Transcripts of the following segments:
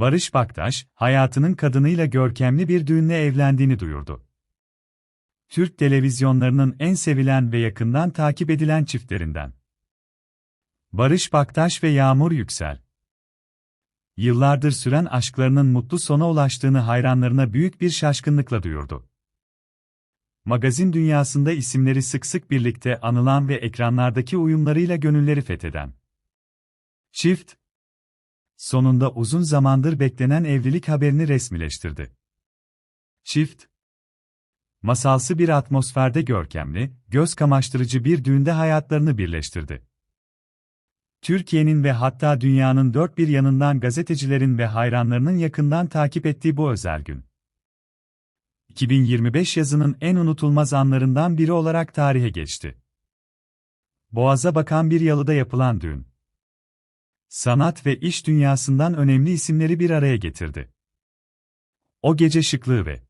Barış Baktaş, hayatının kadınıyla görkemli bir düğünle evlendiğini duyurdu. Türk televizyonlarının en sevilen ve yakından takip edilen çiftlerinden. Barış Baktaş ve Yağmur Yüksel. Yıllardır süren aşklarının mutlu sona ulaştığını hayranlarına büyük bir şaşkınlıkla duyurdu. Magazin dünyasında isimleri sık sık birlikte anılan ve ekranlardaki uyumlarıyla gönülleri fetheden. Çift, sonunda uzun zamandır beklenen evlilik haberini resmileştirdi. Çift, masalsı bir atmosferde görkemli, göz kamaştırıcı bir düğünde hayatlarını birleştirdi. Türkiye'nin ve hatta dünyanın dört bir yanından gazetecilerin ve hayranlarının yakından takip ettiği bu özel gün. 2025 yazının en unutulmaz anlarından biri olarak tarihe geçti. Boğaz'a bakan bir yalıda yapılan düğün. Sanat ve iş dünyasından önemli isimleri bir araya getirdi. O gece şıklığı ve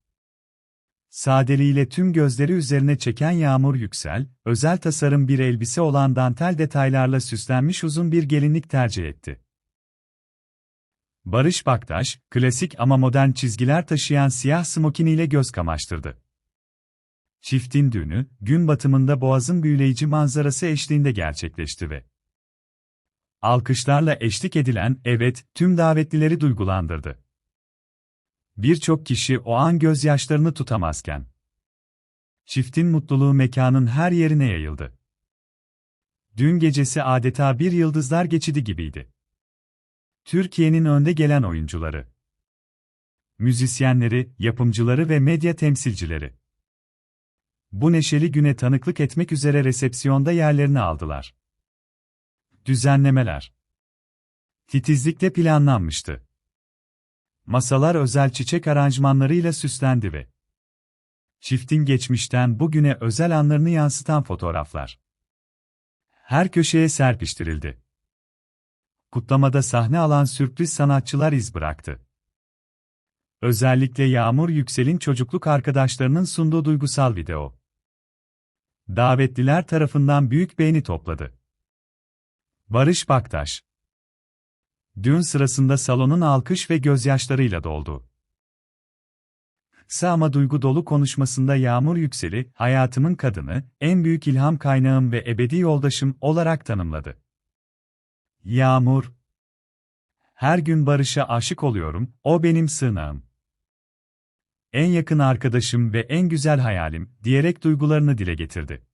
sadeliğiyle tüm gözleri üzerine çeken Yağmur Yüksel, özel tasarım bir elbise olan dantel detaylarla süslenmiş uzun bir gelinlik tercih etti. Barış Baktaş, klasik ama modern çizgiler taşıyan siyah smokiniyle göz kamaştırdı. Çiftin düğünü, gün batımında Boğaz'ın büyüleyici manzarası eşliğinde gerçekleşti ve alkışlarla eşlik edilen evet tüm davetlileri duygulandırdı. Birçok kişi o an gözyaşlarını tutamazken çiftin mutluluğu mekanın her yerine yayıldı. Dün gecesi adeta bir yıldızlar geçidi gibiydi. Türkiye'nin önde gelen oyuncuları, müzisyenleri, yapımcıları ve medya temsilcileri. Bu neşeli güne tanıklık etmek üzere resepsiyonda yerlerini aldılar. Düzenlemeler titizlikle planlanmıştı. Masalar özel çiçek aranjmanlarıyla süslendi ve çiftin geçmişten bugüne özel anlarını yansıtan fotoğraflar her köşeye serpiştirildi kutlamada sahne alan sürpriz sanatçılar iz bıraktı. Özellikle Yağmur Yüksel'in çocukluk arkadaşlarının sunduğu duygusal video. Davetliler tarafından büyük beğeni topladı. Barış Baktaş Düğün sırasında salonun alkış ve gözyaşlarıyla doldu. Kısa ama duygu dolu konuşmasında Yağmur Yüksel'i, hayatımın kadını, en büyük ilham kaynağım ve ebedi yoldaşım olarak tanımladı. Yağmur. Her gün Barış'a aşık oluyorum, o benim sığınağım. En yakın arkadaşım ve en güzel hayalim, diyerek duygularını dile getirdi.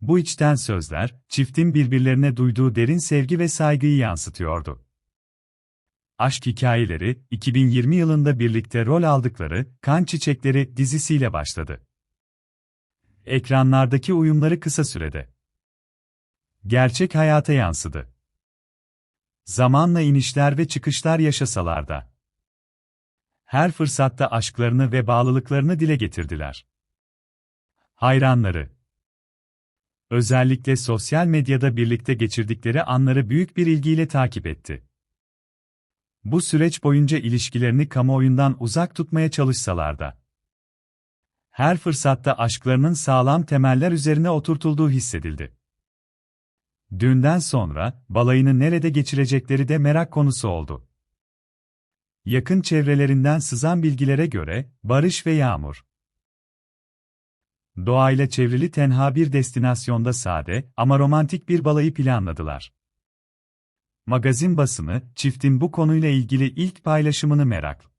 Bu içten sözler, çiftin birbirlerine duyduğu derin sevgi ve saygıyı yansıtıyordu. Aşk hikayeleri, 2020 yılında birlikte rol aldıkları Kan Çiçekleri dizisiyle başladı. Ekranlardaki uyumları kısa sürede gerçek hayata yansıdı. Zamanla inişler ve çıkışlar yaşasalar da. Her fırsatta aşklarını ve bağlılıklarını dile getirdiler. Hayranları. Özellikle sosyal medyada birlikte geçirdikleri anları büyük bir ilgiyle takip etti. Bu süreç boyunca ilişkilerini kamuoyundan uzak tutmaya çalışsalar da. Her fırsatta aşklarının sağlam temeller üzerine oturtulduğu hissedildi. Dünden sonra, balayını nerede geçirecekleri de merak konusu oldu. Yakın çevrelerinden sızan bilgilere göre, Barış ve Yağmur. Doğayla çevrili tenha bir destinasyonda sade ama romantik bir balayı planladılar. Magazin basını, çiftin bu konuyla ilgili ilk paylaşımını merak